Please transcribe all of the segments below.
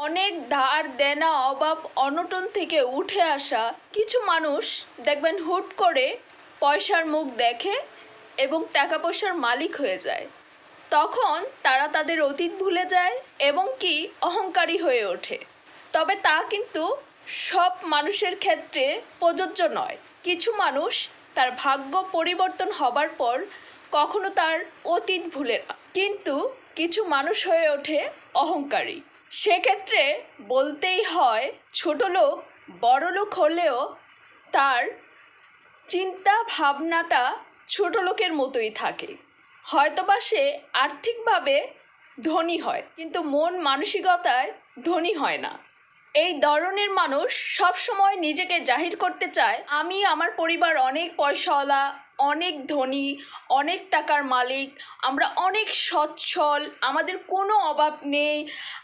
অনেক ধার দেনা অভাব অনটন থেকে উঠে আসা কিছু মানুষ দেখবেন হুট করে পয়সার মুখ দেখে এবং টাকা পয়সার মালিক হয়ে যায়। তখন তারা তাদের অতীত ভুলে যায় এবং কি অহংকারী হয়ে ওঠে। তবে তা কিন্তু সব মানুষের ক্ষেত্রে প্রযোজ্য নয়। কিছু মানুষ তার ভাগ্য পরিবর্তন হবার পর কখনো তার অতীত ভুলে না। কিন্তু কিছু মানুষ হয়ে ওঠে অহংকারী। সেক্ষেত্রে বলতেই হয়, ছোট লোক বড় লোক হলেও তার চিন্তা ভাবনাটা ছোট লোকের মতোই থাকে। হয়তোবা সে আর্থিকভাবে ধনী হয়, কিন্তু মন মানসিকতায় ধনী হয় না। এই ধরনের মানুষ সব সময় নিজেকে জাহির করতে চায়, আমি আমার পরিবার অনেক পয়সাওয়ালা, অনেক ধনী, অনেক টাকার মালিক, আমরা অনেক সচ্ছল, আমাদের কোনো অভাব নেই,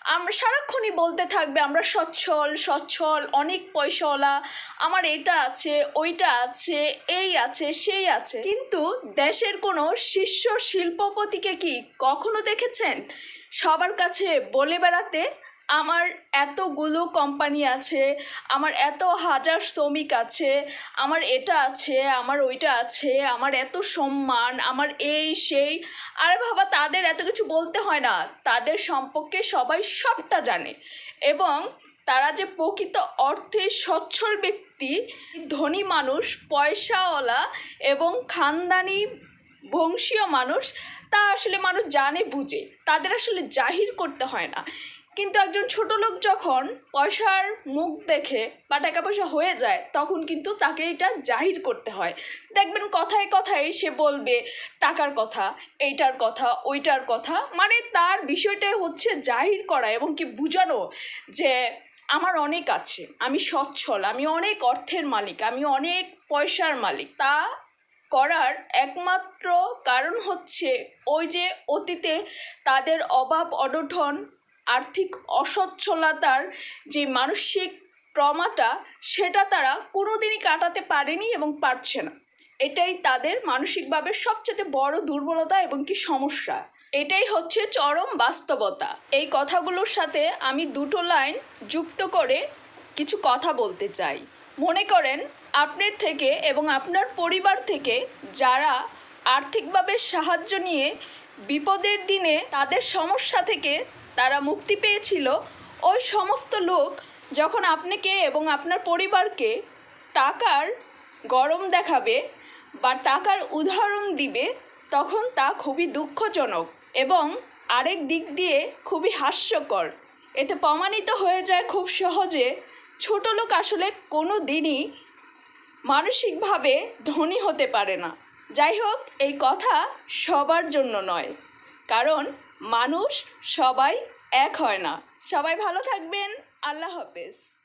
আমরা সারাক্ষণই বলতে থাকবে আমরা সচ্ছল সচ্ছল, অনেক পয়সাওয়ালা, আমার এটা আছে, ওইটা আছে, এই আছে, সেই আছে। কিন্তু দেশের কোনো শীর্ষ শিল্পপতিকে কি কখনো দেখেছেন? সবার কাছে বলে বেড়াতে আমার এতগুলো কোম্পানি আছে, আমার এত হাজার শ্রমিক আছে, আমার এটা আছে, আমার ওইটা আছে, আমার এত সম্মান, আমার এই, সেই। আরে বাবা, তাদের এত কিছু বলতে হয় না। তাদের সম্পর্কে সবাই সবটা জানে। এবং তারা যে প্রকৃত অর্থে সচ্ছল ব্যক্তি, ধনী মানুষ, পয়সাওয়ালা এবং খানদানি বংশীয় মানুষ, তা আসলে মানুষ জানে, বুঝে। তাদের আসলে জাহির করতে হয় না। কিন্তু একজন ছোট লোক যখন পয়সার মুখ দেখে বা টাকা পয়সা হয়ে যায়, তখন কিন্তু তাকে এটা জাহির করতে হয়। দেখবেন কথায় কথায় সে বলবে, টাকার কথা, এইটার কথা, ওইটার কথা। মানে তার বিষয়টাই হচ্ছে জাহির করা এবং কি বোঝানো যে, আমার অনেক আছে, আমি সচ্ছল, আমি অনেক অর্থের মালিক, আমি অনেক পয়সার মালিক। তা করার একমাত্র কারণ হচ্ছে ওই যে অতীতে তাদের অভাব, অনটন আর্থিক অসচ্ছলতার যে মানসিক ট্রমাটা, সেটা তারা কোনোদিনই কাটাতে পারেনি এবং পারছে না। এটাই তাদের মানসিকভাবে সবচেয়ে বড় দুর্বলতা এবং কি সমস্যা। এটাই হচ্ছে চরম বাস্তবতা। এই কথাগুলোর সাথে আমি দুটো লাইন যুক্ত করে কিছু কথা বলতে চাই। মনে করেন, আপনার থেকে এবং আপনার পরিবার থেকে যারা আর্থিকভাবে সাহায্য নিয়ে বিপদের দিনে তাদের সমস্যা থেকে তারা মুক্তি পেয়েছিল, ওই সমস্ত লোক যখন আপনাকে এবং আপনার পরিবারকে টাকার গরম দেখাবে বা টাকার উদাহরণ দিবে, তখন তা খুবই দুঃখজনক এবং আরেক দিক দিয়ে খুবই হাস্যকর। এতে প্রমাণিত হয়ে যায় খুব সহজে ছোট লোক আসলে কোনো দিনই মানসিকভাবে ধনী হতে পারে না। যাই হোক, এই কথা সবার জন্য নয়। কারণ মানুষ সবাই এক হয় না। সবাই ভালো থাকবেন। আল্লাহ হাফেজ।